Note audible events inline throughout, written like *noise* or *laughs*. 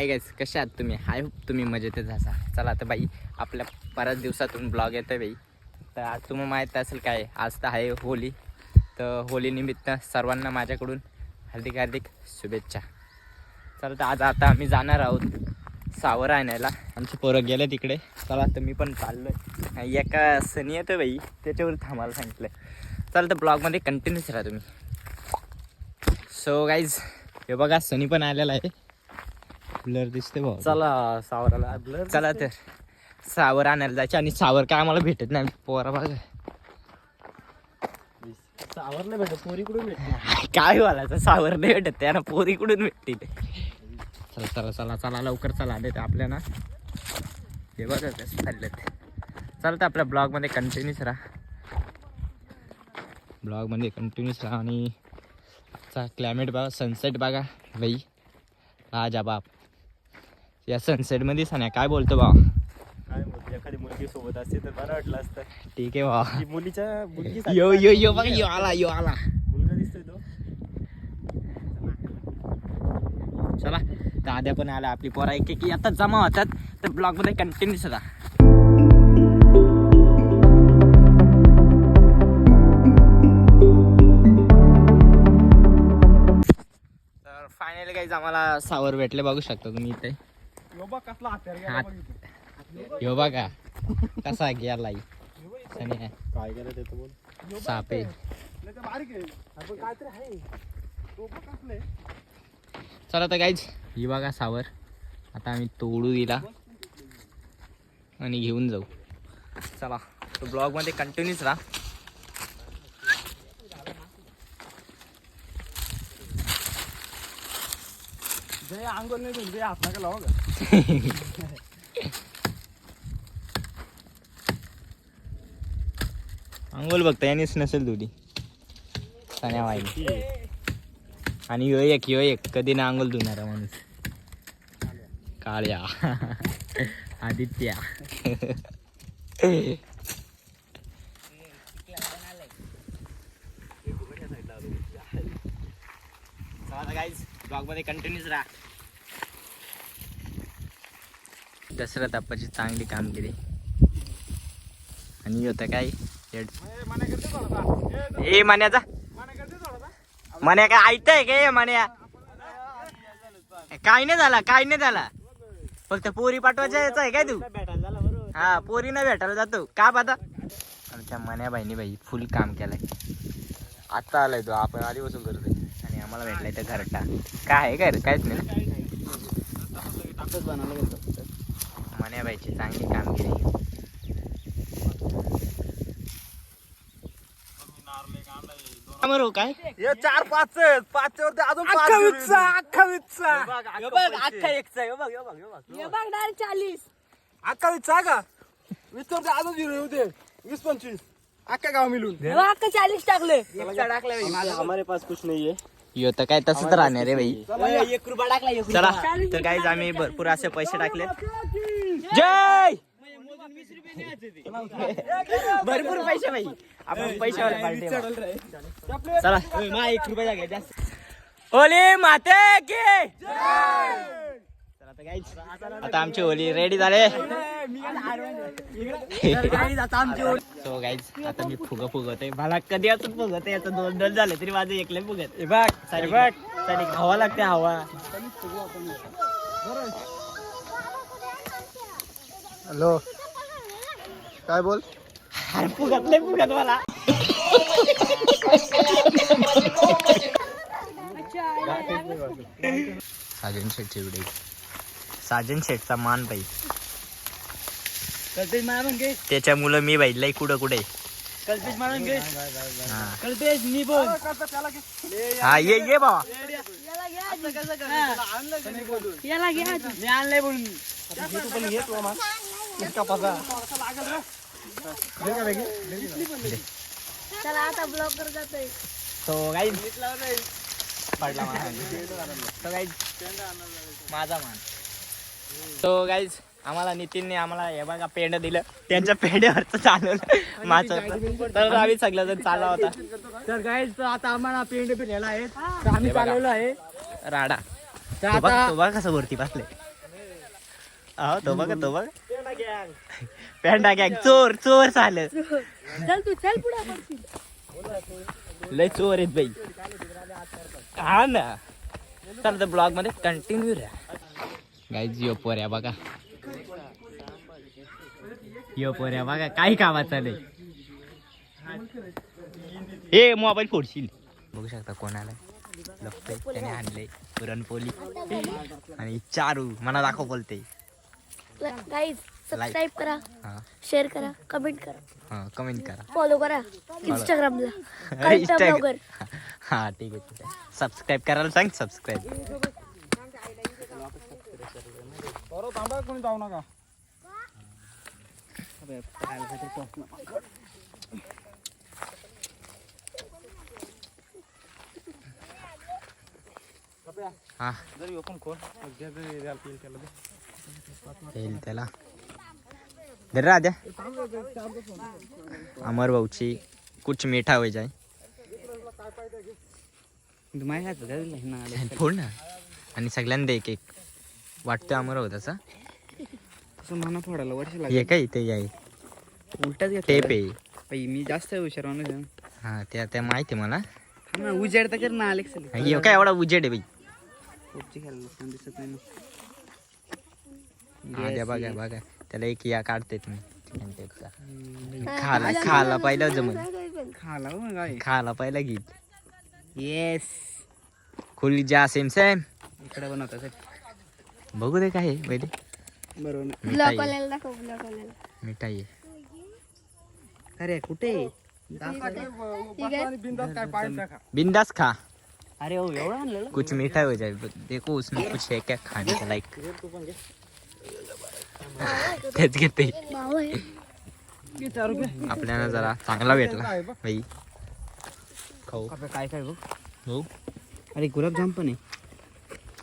Hi guys कसे आहात तुम्ही? हाय होप तुम्ही मजेतच असा चला तर बाई आपल्या बऱ्याच दिवसातून ब्लॉग येतो बाई. तर आज तुम्हाला माहीत असेल काय? आज तर आहे होली. तर होलीनिमित्त सर्वांना माझ्याकडून हार्दिक हार्दिक शुभेच्छा. चला तर आज आता आम्ही जाणार आहोत सावर आणायला. आमचे पोरं गेले तिकडे. चला तर मी पण चाललो एका सनी येतो बाई त्याच्यावर थांबायला सांगितलं चला तर ब्लॉगमध्ये कंटिन्यूच राहा तुम्ही. सो गाईज हे बघा सनी पण आलेला आहे. ब्लर दिसते भाऊ. चला सावराला ब्लर चला तर. सावर आणायला जायचे आणि सावर काय आम्हाला भेटत नाही. पोरा बघा. सावर नाही भेटत पोरी कुठून भेटते काय बोलायचं सावर नाही भेटत त्यांना पोरी कुठून भेटतील? चला चला चला चला लवकर चला आले तर आपल्या ना हे बघा कसं चाललेत चला तर आपल्या ब्लॉगमध्ये कंटिन्यूच राहा. ब्लॉगमध्ये कंटिन्यूच राहा आणि आजचा क्लायमेट बघा सनसेट बघा बाई राजा बाप. या सनसेटमध्ये सान्या काय बोलतो बा? काय म्हणते एखादी मुलगी सोबत असते तर बरं वाटलं असतं. ठीक आहे बा. ती मुलीच्या मुलगी यो यो यो बघा यो आला यो आला. मुलगा दिसतोय तो. चला तर आद्या पण आला आपली पोरा एक एक आता जमा होतात तर ब्लॉगमध्ये कंटिन्यू सुद्धा. तर फायनली काही आम्हाला सावर भेटले बघू शकता तुम्ही इथे. यो बघा कसा गेला आहे. काय केलं ते तर बोल साप. चला तर काहीच ही बघा सावर. आता आम्ही तोडू दिला. आणि घेऊन जाऊ. चला. तो ब्लॉगमध्ये कंटिन्यूच राहा. जय आंघोळ नाही तुमचे हात नका लावा का अंघोल *laughs* बघता यानेच नसेल तुझी सान्या वाई आणि यो एक यो एक कधी ना अंघोल धुणारा माणूस. काळ्या. *laughs* आदित्या. *laughs* ब्लॉगमध्ये कंटिन्यूच राहा. दसरथ अप्पाची चांगली कामगिरी. आणि होतं काय? हे ए मान्याचा मान्या काय ऐकताय काय मण्या? काय नाही झाला काय नाही झाला. फक्त पोरी पाठवायच्या याचा आहे काय तू? हा पोरी ना भेटायला जातो. का पाहता आमच्या मण्या बाईनी बाई फुल काम केलंय. आता आलाय तो आपण आधीपासून करतोय. आम्हाला भेटलाय तर घरटा. काय आहे काय? काहीच नाही. मन्या बाईची चांगली कामगिरी. हो, काय हे चार पाच आहेत. पाचच्या वरती अजून अख्खा विच्चा अख्खा विच्चा. अख्खा एकचा बघ बघ बघ हे बघ. डायरेक्ट चालीस अख्खा विच्चा का? वीस अजून झिरो येऊ दे वीस पंचवीस. अख्खा गाव मिळून. हे बघ अख्खा चालीस टाकले. हमारे पास कुछ नहीं है यो तर काय तसंच राहणार रे बाई. एक रुपया टाकला एक चला तर काहीच आम्ही भरपूर असे पैसे टाकले जय! भरपूर पैसे बाई. आपण पैशावर पार्टी. चला. एक रुपया होली माते की! आता आमची होली रेडी झाले. सो गाईज आता मी फुग फुगवतोय. मला कधी असं फुगत याचं दोन दोन झाले तरी माझं एकले फुगत. बघ सारी बघ. सारी हवा लागते हवा. हॅलो. काय बोल? अरे फुगत नाही फुगत मला. साजन शेठची व्हिडिओ साजन शेठचा मान बाई. कल्पेश मला घे मी बाई लई कुठं कुठे कल्पेश मला घे हा. कल्पेश मी बोल. हा ये ये बाबा. याला घ्या मी आणलंय बोलून. चला आता करत जातोय. पडला माझा मान. *laughs* सो गाईज आम्हाला नितीनने आम्हाला हे बघा पेंड दिलं. त्यांच्या पेंड्यावरच चालवलं. माझं तर आम्ही सगळं चालला होता. तर काय आता आम्हाला पेंड फिरायला आहे तर आम्ही. चालवलो आहे. राडा. तर तो बघ आता तो बघ कसं वरती बसले तो बघा तो बघा. पॅन्डा गॅग चोर चोर झालं चल तू चल पुढे लय चोर आहेत बाई. हा ना. चला तर ब्लॉगमध्ये कंटिन्यू राहा. गाईज यो पोऱ्या बघा यो पोऱ्या बघा काही कामाचा नाही ए मोबाईल फोडशील बघू शकता कोणाला लपतंय त्याने आणले पुरणपोली आणि चारू मला दाखव बोलते गाईज सबस्क्राईब करा हा शेअर करा कमेंट करा हा कमेंट करा फॉलो करा इंस्टाग्रामला हा ठीक आहे ठीक आहे सबस्क्राईब करायला सांग सबस्क्राईब थांबा कोणी जाऊ नका. हा. जरी ओपन खोल. त्याला येईल त्याला. दे राजा अमर भाऊची कुछ मीठा हो जाए फोड ना. आणि सगळ्यांना एक एक. वाटतं अमर तसा. म्हणा फोडायला वर्ष हे काय ते आहे उलटाच टेप आहे. बाई मी जास्त हुशार माणूस आहे. हा त्या त्या माहिती आहे मला. थांब ना उजेड तर कर ना अलेक्स हे काय एवढा उजेड आहे बाई? खेळायला कोण दिसत नाही हा द्या बघा बघा. त्याला एक या काढते तुम्ही. खाला खाला पहिला जमल. खाला हो मग काय खाला पहिला घे येस खोली जा सेम सेम. इकडे बनवता सर बघू दे काय आहे पहिले बरोबर. मिठाई आहे. दाखव मिठाई आहे. अरे कुठे बिंदास काय खा. अरे हो एवढं आणलेलं? कुछ मीठा हो जाए देखो उसमें कुछ है क्या खाने का लाइक तेच घेते. भाऊ आहे. आपल्याला जरा चांगला भेटला. बाई. खाऊ. काय काय बघ. हो. अरे गुलाबजाम पण आहे.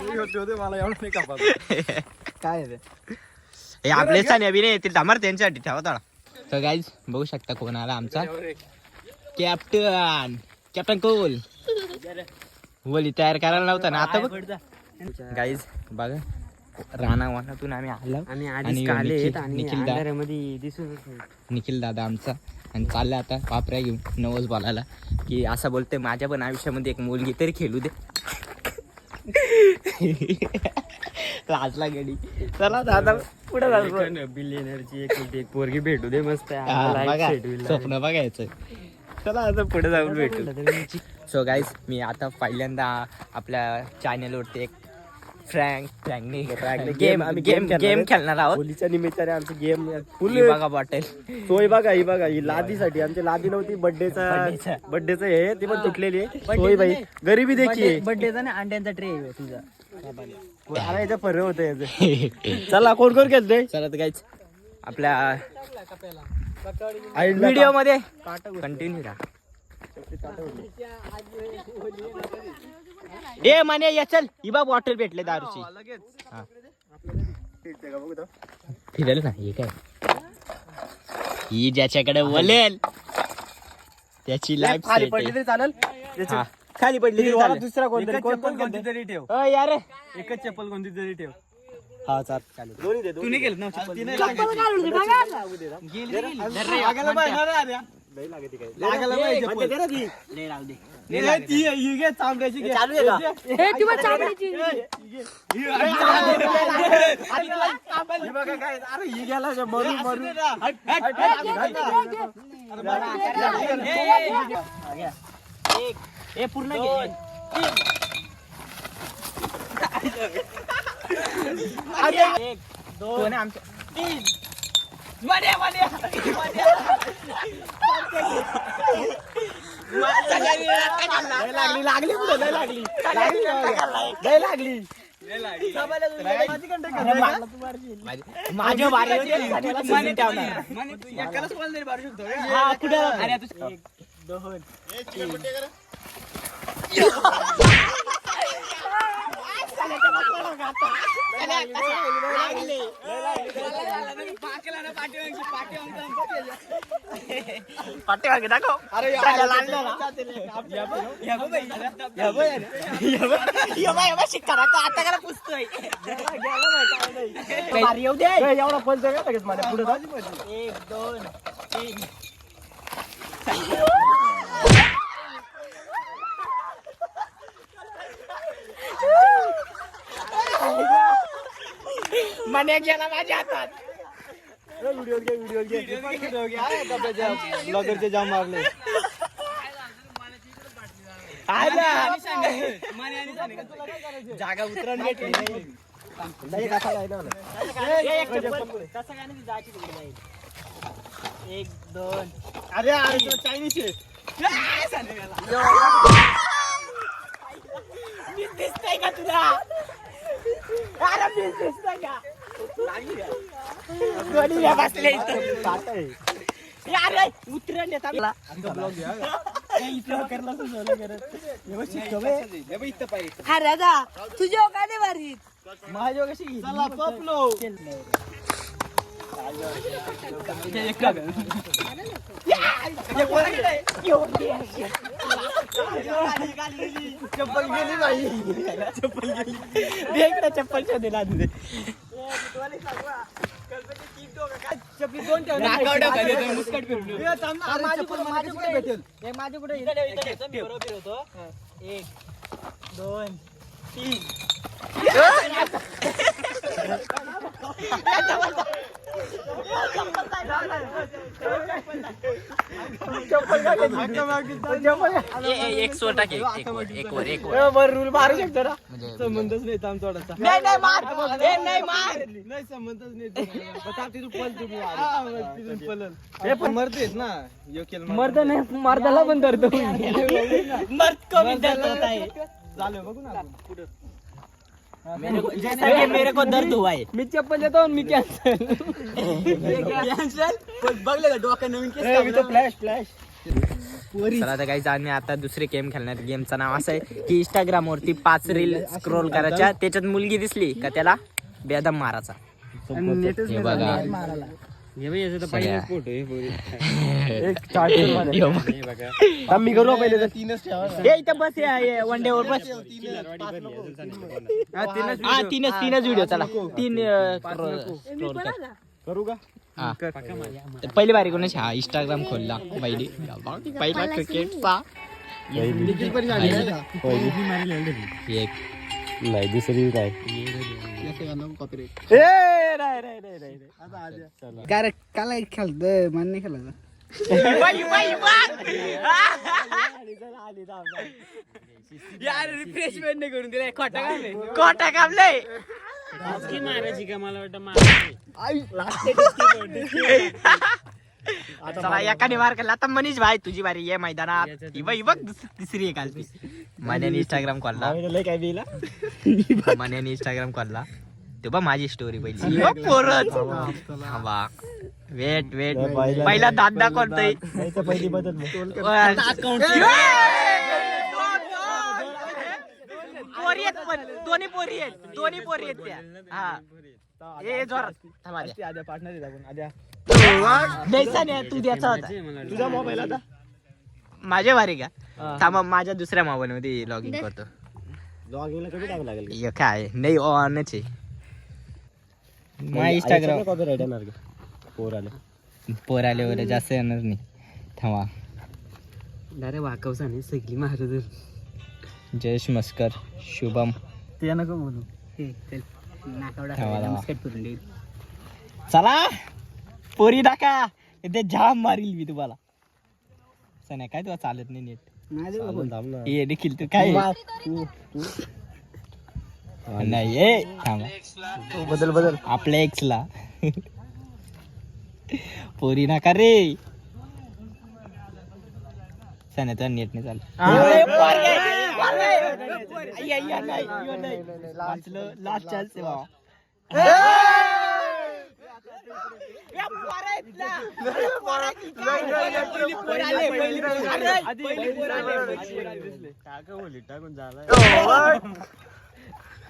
रे. पोट तसंच राहू. हे होते होते मला एवढं नाही कापा *laughs* काय आहे ते? हे आपले नाही येतील थांबर त्यांच्यासाठी ठेवा तळा. तर गाईज बघू शकता कोण आला आमचा. कॅप्टन कॅप्टन कोल बोली तयार करायला नव्हता ना आता बघ. गाईज बघा. राणा वानातून आम्ही आलो. आम्ही आणि आधीच काले आहेत निखिल- आणि निखिल दा- अंधारामध्ये दिसूनच नाही. निखिल दादा आमचा. आणि चालला आता वापऱ्या घेऊन. नवस बोलायला. की असं बोलते माझ्या पण आयुष्यामध्ये एक मुलगी तरी खेळू दे. लाजला गडी. चला दादा पुढे बिलियनरची एक एक पोरगी भेटू दे मस्त. बघा स्वप्न बघायचं चला आता पुढे जाऊन भेटू. सो गाईज मी आता पहिल्यांदा आपल्या चॅनलवरती एक फ्रँक फ्रँक गेम आम्ही गेम गेम खेळणार आहोत होलीच्या निमित्ताने आमची गेम ही बघा बॉटल सोय बघा ही बघा ही लादीसाठी. आमची लादी नव्हती बर्थडेचा बर्थडेचं हे ती पण तुटलेली आहे. सोय बाई. गरिबी देखील बर्थडेचा ना अंड्यांचा ट्रे आहे तुझा. अरे याचं फरक होतं याचं. चला कोण कोण घेतलंय चला तर गाईज आपल्या व्हिडिओमध्ये कंटिन्यू राहा. ए माने या चल. ही बा बॉटल भेटले दारूची. हा. फिरेल ना हे काय? ही ज्याच्याकडे वलेल त्याची लाईफ खाली पडली तरी चालेल. हा. खाली पडली तरी चालेल. दुसरा कोणतरी कोण चप्पल कोण कोणती? तरी ठेव. अ, यार एकच चप्पल कोणती तरी ठेव. हा चाल. चालेल. दोन्ही दे तू नाही गेलं ना चप्पल काढून दे बघा आता. लागायला ही हे. ही ही पूर्ण *laughs* एक दोन आमच्या तीन. वाड्या, वाड्या, लागली लागली पुढे लय लागली. लागली. लय लागली. माझ्या बारी एकालाच बॉल तरी मारू शकतो रे. हा कुठे? अरे *laughs* पाठीमागे दाखव. अरे या बघ. आता करा पुसतोय येऊ दे एवढा पंच लगेच माझ्या? पुढे एक दोन तीन. मन्या गेला माझ्या हातात. व्हिडिओ घे व्हिडिओ घे. ब्लॉगरचे जाम मारले. जागा उतरण भेटली. नाही. नाही कसा काय ना कसं काय नाही जायची तिकडे जाईल. एक दोन. अरे अरे तो चायनीज आहे. मी दिसतंय का तुला? अरे मी दिसतंय का? दोन्ही बी बसले इथं टाटा आहे. अरे उतरण येतात मला हे बघ इथं पाहिजे. हा राजा तुझ्या काय नाही मारीत माझ्या कशी चला, पपलो. चप्पल गेली चप्पल गेली देख ना चप्पल शोधेला माझे कुठे इथं ठेव, इथं ठेव. मी बरोबर होतो एक दोन तीन एक स्वर टाक एक एक वर एक वर एक वर ए, वर रूल मारू शकतो ना? म्हणजे संबंधच नाही थांब थोडासा. नाही नाही मार. नाही मार. नाही संबंधच नाही तिथून पल तुम्ही हा, तिथून पलल. हे पण मरतेच ना योग्य मर्द नाही मर्दाला पण धरतो. मर्द कमी धरतो चालू बघू ना. पुढं. मेरे को जैसा कि मेरे को दर्द हुआ है। मी चप्पल देतो मी कॅन्सल कॅन्सल बघले का डोकं नवीन केस फ्लॅश फ्लॅश चला तर काही आम्ही आता दुसरे गेम खेळणार गेमचं नाव असं आहे की इंस्टाग्राम वरती पाच रील स्क्रोल करायच्या. त्याच्यात मुलगी दिसली का त्याला? बेदम मारायचा. हे बघा. *laughs* *laughs* मी करू पहिले तर. तीनच ठेवा ए इथं बस वन डे वर बस. हा तीनच तीनच व्हिडिओ चला. तीन कर का? हा. पहिली बारी कोणाची? हा इंस्टाग्राम खोलला पहिली. पहिला क्रिकेटचा एक. नाही दुसरी नाही. काय मन नाही खेळत. यार रिफ्रेशमेंट नाही करून दिले खोटा कामले खोटा कामले चला एकाने मार केला. आता मनीष भाई तुझी बारी ये मैदानात. ही बघ ही बघ दुस- तिसरी आहे कालची मन्याने इंस्टाग्राम खोलला. लय काय बिला मन्याने इंस्टाग्राम खोलला. ते बघ माझी स्टोरी पहिली. ही बघ पोरच थांबा. वेट वेट पहिला- पहिला दात दाखवतोय. नाही तर पहिली बदल मग. पोरी आहेत पण. दोन्ही पोरी आहेत. दोन्ही पोरी आहेत त्या. हा. ए द्या. आद्या. पार्टनर आहे आपण आद्या. द्यायचा नाही तू द्यायचा होता. तुझा मोबाईल आता? माझ्या भारी का थांबा माझ्या दुसऱ्या मोबाईल मध्ये लॉग इन करतो. लॉगिंगला कधी टाकावं लागेल हे काय नाही ऑनच आहे. माझ्या इंस्टाग्राम कॉपीराईट येणार का पोर आले पोर आले वगैरे जास्त येणार नाही. थांबा. अरे वाकवसा नाही सगळी महाराज जयेश मस्कर शुभम. ते नको बोलू. चला. पोरी टाका ते जाम मारील मी तुम्हाला सण्या काय तुला चालत नाही नीट ये देखील तू काय नाही ये थांबा बदल बदल आपल्या एक्सला पोरी नका रे सण्या तुला नेट नाही चालत वाचलं लास्ट चान्स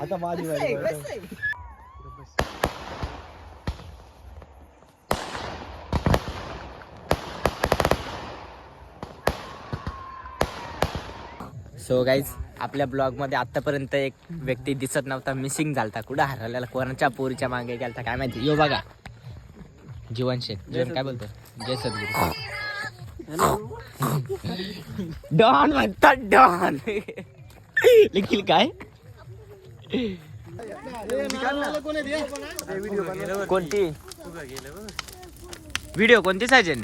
आता माझी. सो गाईज आपल्या ब्लॉगमध्ये आतापर्यंत एक व्यक्ती दिसत नव्हता मिसिंग झालता. कुठं हरवलेला? कोणाच्या पोरीच्या मागे गेलता? काय माहिती? यो बघा. जीवन शेठ. जीवन काय बोलतो जय सद्गुरू. डॉन म्हणतात डॉन. लिखील काय? कोणती? व्हिडिओ कोणती साजन?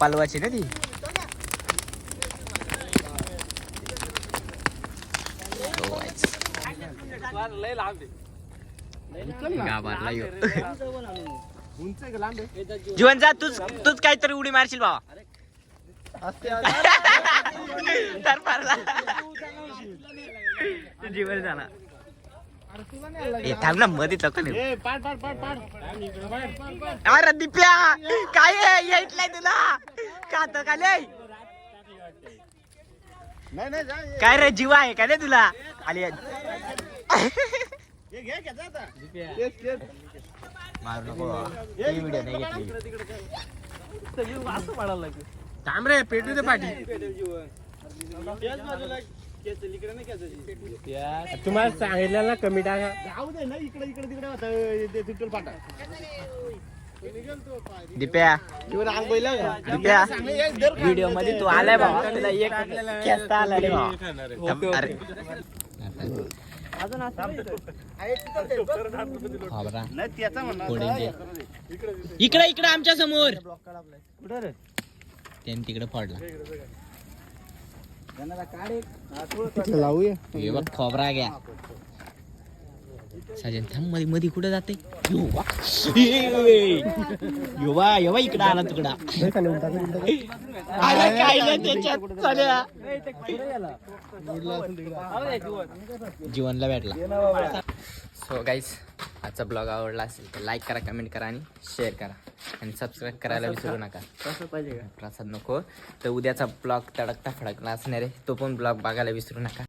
पालवाची ना ती? जीवन जा तूच तूच काहीतरी उडी मारशील बाबा तर जीवन झाला थांब ना मध्ये अरे दिप्या काय आहे? येतलाय तुला. का तर का लय? काय रे जीवा आहे का रे तुला? आली मारू नको व्हिडिओ नाही घेतली थांब रे पेटू दे पाठी. तुम्हाला सांगितलं ना कमी टाका. दिप्या. दिप्या. व्हिडिओमध्ये तू आलाय बाबा. तुला एक खेचता आला रे बाबा. अरे. दे. इकडे इकडे आमच्यासमोर. त्यांनी तिकडे पडला बघ खोबरा घ्या. साजन थांबमध्ये मध्ये कुठं जाते? युवा युवा इकडं आला तुकडा. काय त्याच्यात? जीवनला भेटला. सो गाईज आजचा ब्लॉग आवडला असेल तर लाईक करा कमेंट करा आणि शेअर करा. आणि सबस्क्राईब करायला विसरू नका. प्रसाद नको. तर उद्याचा ब्लॉग तडकता फडकला असणार आहे. तो पण ब्लॉग बघायला विसरू नका.